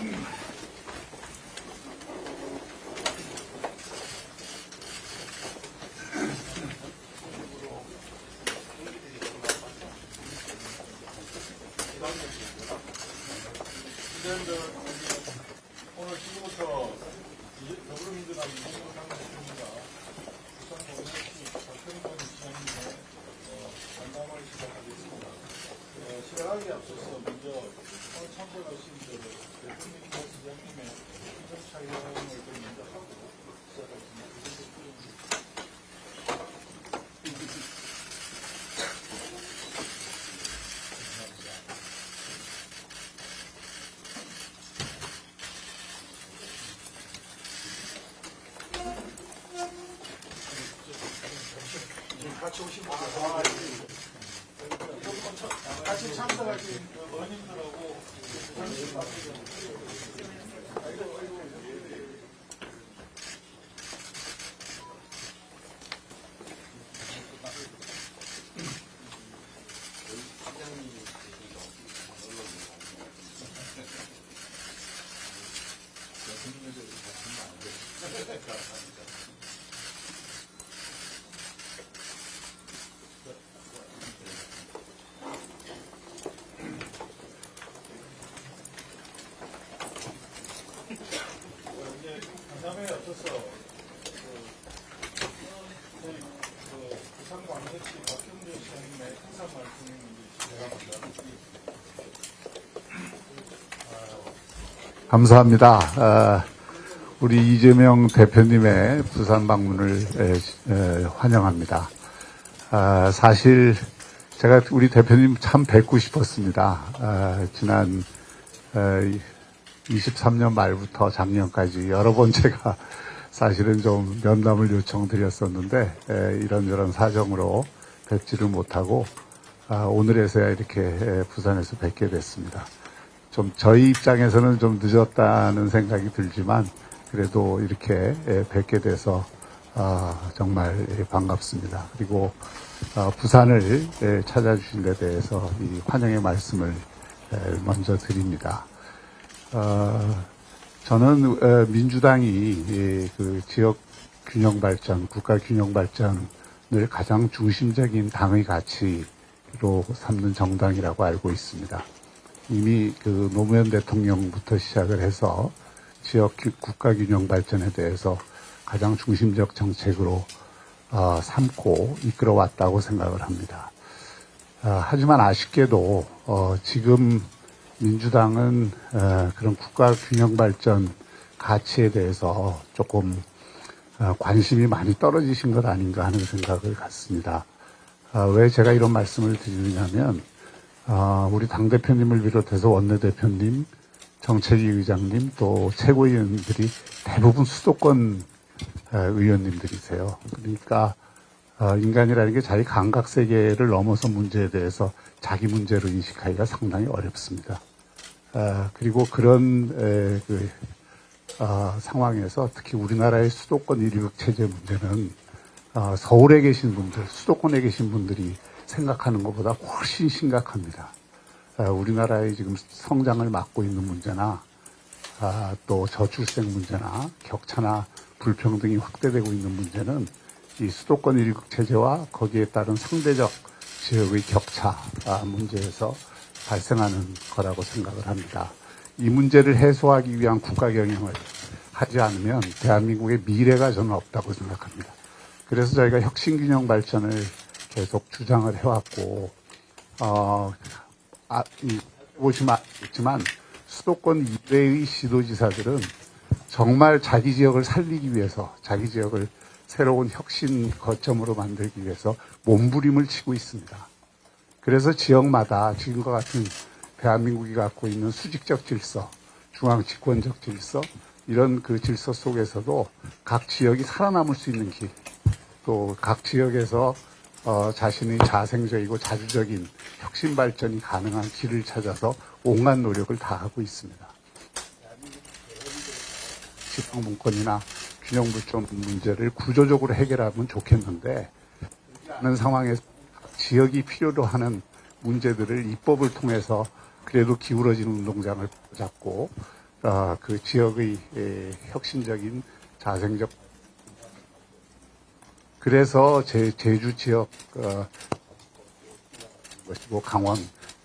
오늘 지금부터 이제 더불어민주당 이동근 당대표입니다. 부산 동네시 박현권 지원님의 어, 간담을 시작하겠습니다. 어, 시작하기 앞서서 먼저 오늘 참석하신 저 대통령과 시장님의 촬영을 좀 먼저 하고 시작하겠습니다. 같이 오신 분들 아, 예. 같이 참석하신 그 어머님들하고 이제 간담회에 앞서서 그, 저희 그 부산광역시 박경재 시장님의 인사 말씀을 먼저 시작합니다. 감사합니다. 아, 우리 이재명 대표님의 부산 방문을 환영합니다. 아, 사실 제가 우리 대표님 참 뵙고 싶었습니다. 아, 지난 23년 말부터 작년까지 여러 번 제가 사실은 좀 면담을 요청드렸었는데 에, 이런저런 사정으로 뵙지를 못하고 아, 오늘에서야 이렇게 에, 부산에서 뵙게 됐습니다. 좀 저희 입장에서는 좀 늦었다는 생각이 들지만 그래도 이렇게 예, 뵙게 돼서 아, 정말 예, 반갑습니다. 그리고 어, 부산을 예, 찾아주신 데 대해서 이 환영의 말씀을 예, 먼저 드립니다. 어, 저는 어, 민주당이 예, 그 지역 균형 발전, 국가 균형 발전을 가장 중심적인 당의 가치로 삼는 정당이라고 알고 있습니다. 이미 그 노무현 대통령부터 시작을 해서 지역 규- 국가 균형 발전에 대해서 가장 중심적 정책으로 어, 삼고 이끌어왔다고 생각을 합니다. 아, 하지만 아쉽게도 어, 지금 민주당은 어, 그런 국가 균형 발전 가치에 대해서 조금 어, 관심이 많이 떨어지신 것 아닌가 하는 생각을 갖습니다. 아, 왜 제가 이런 말씀을 드리느냐면 아, 우리 당대표님을 비롯해서 원내대표님, 정책위 의장님, 또 최고위원들이 대부분 수도권 에, 의원님들이세요. 그러니까 어, 인간이라는 게 자기 감각 세계를 넘어서 문제에 대해서 자기 문제로 인식하기가 상당히 어렵습니다. 아, 그리고 그런 에, 그, 아, 상황에서 특히 우리나라의 수도권 일육 체제 문제는 아, 서울에 계신 분들, 수도권에 계신 분들이 생각하는 것보다 훨씬 심각합니다. 아, 우리나라의 지금 성장을 막고 있는 문제나 아, 또 저출생 문제나 격차나 불평등이 확대되고 있는 문제는 이 수도권 일국 체제와 거기에 따른 상대적 지역의 격차 아, 문제에서 발생하는 거라고 생각을 합니다. 이 문제를 해소하기 위한 국가 경영을 하지 않으면 대한민국의 미래가 저는 없다고 생각합니다. 그래서 저희가 혁신균형 발전을 계속 주장을 해왔고, 어, 아, 알겠지만 수도권 이외의 시도지사들은 정말 자기 지역을 살리기 위해서 자기 지역을 새로운 혁신 거점으로 만들기 위해서 몸부림을 치고 있습니다. 그래서 지역마다 지금과 같은 대한민국이 갖고 있는 수직적 질서, 중앙 집권적 질서, 이런 그 질서 속에서도 각 지역이 살아남을 수 있는 길, 또 각 지역에서 어, 자신의 자생적이고 자주적인 혁신 발전이 가능한 길을 찾아서 온갖 노력을 다하고 있습니다. 지방 분권이나 균형 불점 문제를 구조적으로 해결하면 좋겠는데 하는 상황에서 지역이 필요로 하는 문제들을 입법을 통해서 그래도 기울어진 운동장을 잡고 어, 그 지역의 에, 혁신적인 자생적 그래서 제, 제주 지역 어, 것이고 강원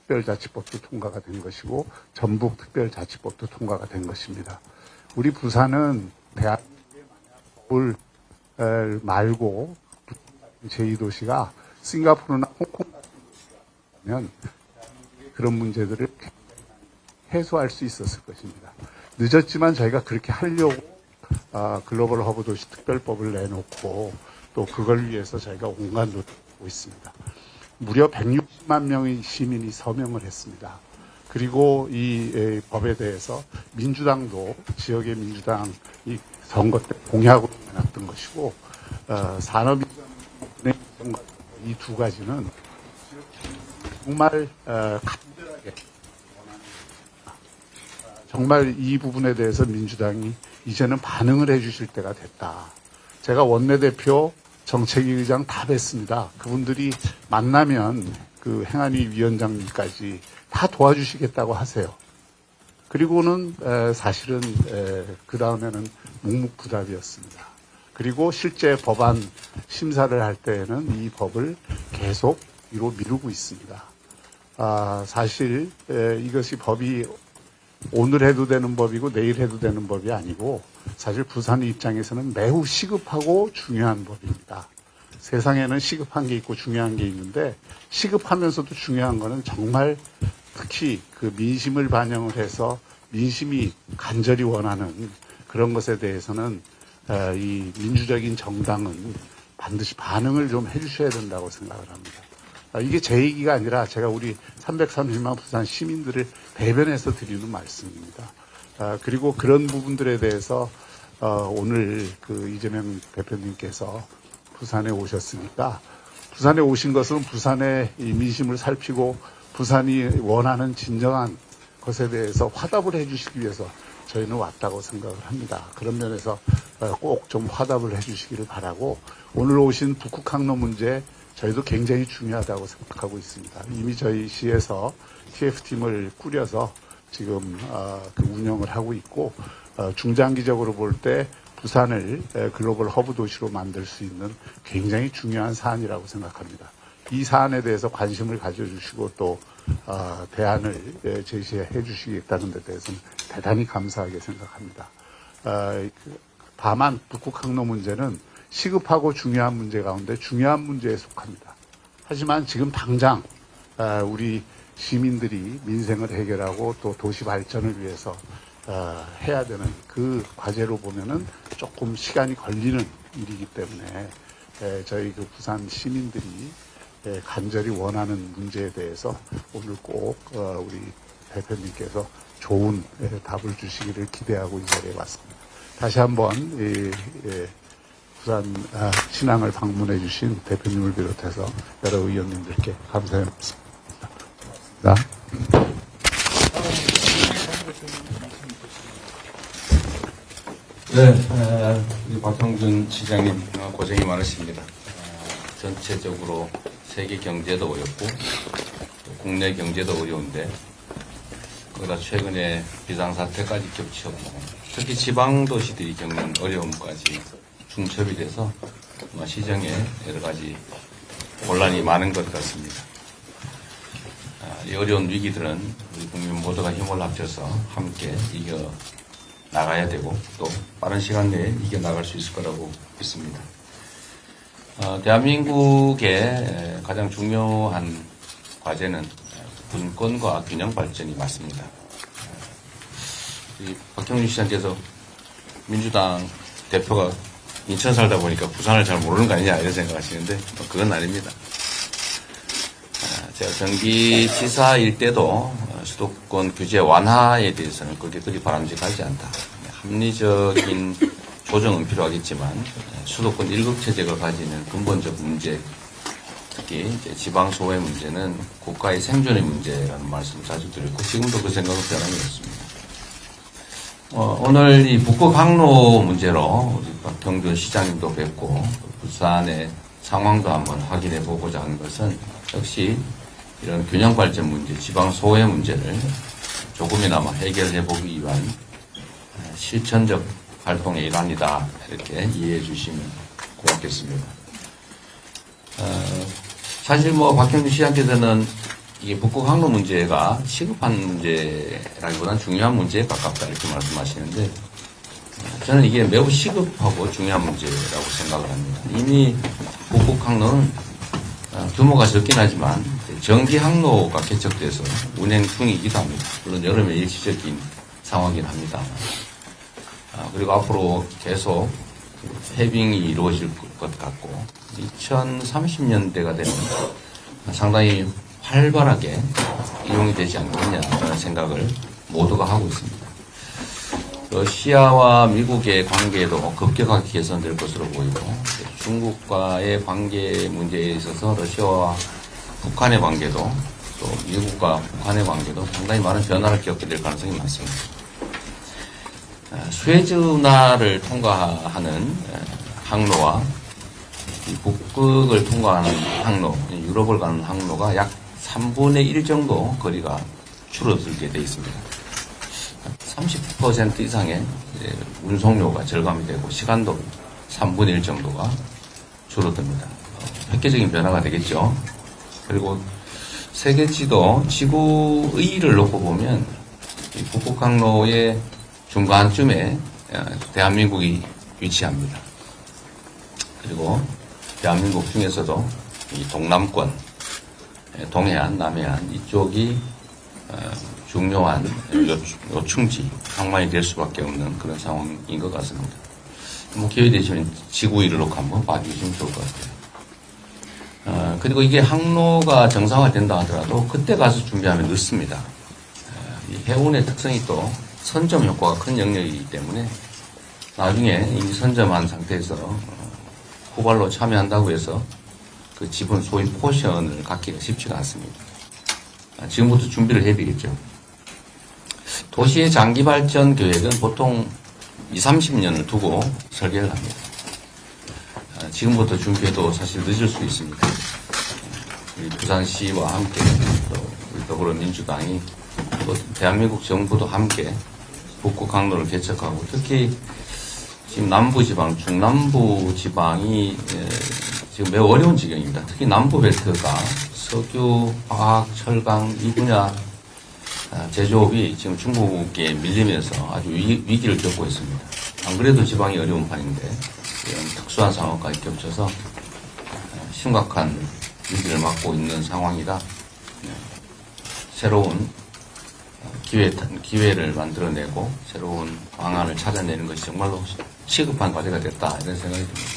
특별자치법도 통과가 된 것이고 전북 특별자치법도 통과가 된 것입니다. 우리 부산은 대한민국을 에, 말고 제2도시가 싱가포르나 홍콩 같으면 그런 문제들을 해소할 수 있었을 것입니다. 늦었지만 저희가 그렇게 하려고 아, 글로벌 허브 도시 특별법을 내놓고 또 그걸 위해서 저희가 노력을 하고 있습니다. 무려 160만 명의 시민이 서명을 했습니다. 그리고 이 에, 법에 대해서 민주당도 지역의 민주당이 선거 때 공약으로 내놨던 것이고 어, 산업이 이두 가지는 정말 어, 간절하게 정말 이 부분에 대해서 민주당이 이제는 반응을 해주실 때가 됐다. 제가 원내대표 정책위 의장 다 뵀습니다. 그분들이 만나면 그 행안위 위원장님까지 다 도와주시겠다고 하세요. 그리고는 에, 사실은 그 다음에는 묵묵부답이었습니다. 그리고 실제 법안 심사를 할 때에는 이 법을 계속 뒤로 미루고 있습니다. 아, 사실 에, 이것이 법이 오늘 해도 되는 법이고 내일 해도 되는 법이 아니고 사실 부산의 입장에서는 매우 시급하고 중요한 법입니다. 세상에는 시급한 게 있고 중요한 게 있는데 시급하면서도 중요한 거는 정말 특히 그 민심을 반영을 해서 민심이 간절히 원하는 그런 것에 대해서는 어, 이 민주적인 정당은 반드시 반응을 좀 해주셔야 된다고 생각을 합니다. 아, 이게 제 얘기가 아니라 제가 우리 330만 부산 시민들을 대변해서 드리는 말씀입니다. 아, 그리고 그런 부분들에 대해서 어, 오늘 그 이재명 대표님께서 부산에 오셨으니까 부산에 오신 것은 부산의 이 민심을 살피고 부산이 원하는 진정한 것에 대해서 화답을 해주시기 위해서 저희는 왔다고 생각을 합니다. 그런 면에서 어, 꼭좀 화답을 해주시기를 바라고 오늘 오신 북극 항로 문제 저희도 굉장히 중요하다고 생각하고 있습니다. 이미 저희 시에서 TF팀을 꾸려서 지금 어, 그 운영을 하고 있고 어, 중장기적으로 볼 때 부산을 에, 글로벌 허브 도시로 만들 수 있는 굉장히 중요한 사안이라고 생각합니다. 이 사안에 대해서 관심을 가져주시고 또 어, 대안을 에, 제시해 주시겠다는 데 대해서는 대단히 감사하게 생각합니다. 어, 그, 다만 북극 항로 문제는 시급하고 중요한 문제 가운데 중요한 문제에 속합니다. 하지만 지금 당장 아, 우리 시민들이 민생을 해결하고 또 도시 발전을 위해서 어, 해야 되는 그 과제로 보면은 조금 시간이 걸리는 일이기 때문에 에, 저희 그 부산 시민들이 에, 간절히 원하는 문제에 대해서 오늘 꼭 어, 우리 대표님께서 좋은 에, 답을 주시기를 기대하고 이 자리에 왔습니다. 다시 한번 이, 예, 부산 아, 신앙을 방문해 주신 대표님을 비롯해서 여러 의원님들께 감사의 말씀 드립니다. 네, 에, 우리 박형준 시장님 어, 고생이 많으십니다. 어, 전체적으로 세계 경제도 어렵고 또 국내 경제도 어려운데 거기다 최근에 비상사태까지 겹치었고 특히 지방 도시들이 겪는 어려움까지 중첩이 돼서 시정에 여러 가지 곤란이 많은 것 같습니다. 어려운 위기들은 우리 국민 모두가 힘을 합쳐서 함께 이겨 나가야 되고 또 빠른 시간 내에 이겨 나갈 수 있을 거라고 믿습니다. 어, 대한민국의 가장 중요한 과제는 분권과 균형 발전이 맞습니다. 이 박형준 시장께서 민주당 대표가 인천 살다 보니까 부산을 잘 모르는 거 아니냐 이런 생각하시는데 뭐 그건 아닙니다. 아, 제가 경기지사 일 때도 어, 수도권 규제 완화에 대해서는 그렇게 그리 바람직하지 않다. 합리적인 조정은 필요하겠지만 수도권 일극 체제가 가지는 근본적 문제, 특히 지방 소외 문제는 국가의 생존의 문제라는 말씀 을 자주 드렸고 지금도 그 생각은 변함이 없습니다. 어, 오늘 이 북극 항로 문제로 우리 박형준 시장님도 뵙고 부산의 상황도 한번 확인해 보고자 하는 것은 역시 이런 균형 발전 문제, 지방 소외 문제를 조금이나마 해결해 보기 위한 실천적 활동의 일환이다. 이렇게 이해해 주시면 고맙겠습니다. 어, 사실 뭐 박형준 씨한테서는 이게 북극 항로 문제가 시급한 문제라기보다는 중요한 문제에 가깝다 이렇게 말씀하시는데 어, 저는 이게 매우 시급하고 중요한 문제라고 생각을 합니다. 이미 북극 항로는 어, 규모가 적긴 하지만 정기 항로가 개척돼서 운행 중이기도 합니다. 물론 여름에 일시적인 상황이긴 합니다. 아, 그리고 앞으로 계속 해빙이 이루어질 것 같고 2030년대가 되면 상당히 활발하게 이용이 되지 않겠냐라는 생각을 모두가 하고 있습니다. 러시아와 미국의 관계도 급격하게 개선될 것으로 보이고 중국과의 관계 문제에 있어서 러시아와 북한의 관계도 또 미국과 북한의 관계도 상당히 많은 변화를 겪게 될 가능성이 많습니다. 어, 수에즈 운하를 통과하는 어, 항로와 이 북극을 통과하는 항로, 유럽을 가는 항로가 약 3분의 1 정도 거리가 줄어들게 되어 있습니다. 30% 이상의 운송료가 절감이 되고 시간도 3분의 1 정도가 줄어듭니다. 어, 획기적인 변화가 되겠죠. 그리고 세계 지도 지구 의의를 놓고 보면 이 북극 항로의 중간쯤에 어, 대한민국이 위치합니다. 그리고 대한민국 중에서도 이 동남권, 예, 동해안, 남해안 이쪽이 어, 중요한 요- 요충지, 항만이 될 수밖에 없는 그런 상황인 것 같습니다. 뭐 기회 되시면 지구 놓고 한번 봐주시면 좋을 것 같아요. 어, 그리고 이게 항로가 정상화된다 하더라도 그때 가서 준비하면 늦습니다. 어, 이 해운의 특성이 또 선점 효과가 큰 영역이기 때문에 나중에 이미 선점한 상태에서 어, 후발로 참여한다고 해서 그 지분 소위 포션을 갖기가 쉽지가 않습니다. 아, 지금부터 준비를 해야 되겠죠. 도시의 장기 발전 계획은 보통 2, 30년을 두고 설계를 합니다. 아, 지금부터 준비해도 사실 늦을 수 있습니다. 우리 부산시와 함께 또 우리 더불어민주당이 또 대한민국 정부도 함께 북극 항로를 개척하고 특히 지금 남부 지방, 중남부 지방이 에, 지금 매우 어려운 지경입니다. 특히 남부 벨트가 석유, 화학, 철강 이 분야 아, 제조업이 지금 중국에 밀리면서 아주 위, 위기를 겪고 있습니다. 안 그래도 지방이 어려운 판인데 이런 특수한 상황까지 겹쳐서 아, 심각한 위기를 맞고 있는 상황이라 네, 새로운 기회, 기회를 만들어내고 새로운 방안을 찾아내는 것이 정말로 시급한 과제가 됐다 이런 생각이 듭니다.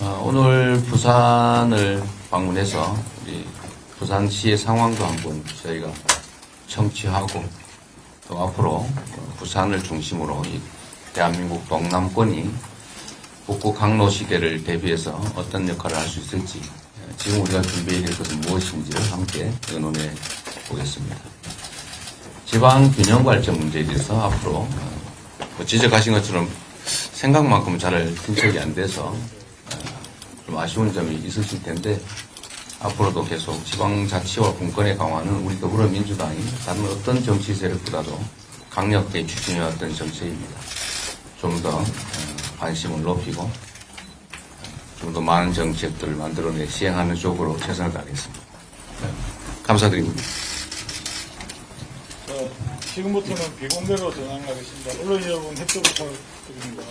어, 오늘 부산을 방문해서 우리 부산시의 상황도 한번 저희가 청취하고 또 앞으로 어, 부산을 중심으로 이 대한민국 동남권이 북극 항로 시대를 대비해서 어떤 역할을 할 수 있을지 어, 지금 우리가 준비해야 될 것은 무엇인지를 함께 의논해 보겠습니다. 지방 균형 발전 문제에 대해서 앞으로 어, 뭐 지적하신 것처럼 생각만큼 잘 진척이 안 돼서 어, 좀 아쉬운 점이 있으실 텐데 앞으로도 계속 지방자치와 분권의 강화는 우리 더불어민주당이 다른 어떤 정치 세력보다도 강력하게 추진해왔던 정책입니다. 좀 더 관심을 높이고 좀 더 많은 정책들을 만들어내 시행하는 쪽으로 최선을 다하겠습니다. 네, 감사드립니다. 자, 지금부터는 비공개로 전환하겠습니다. 언론 여러분 협조 부탁드립니다.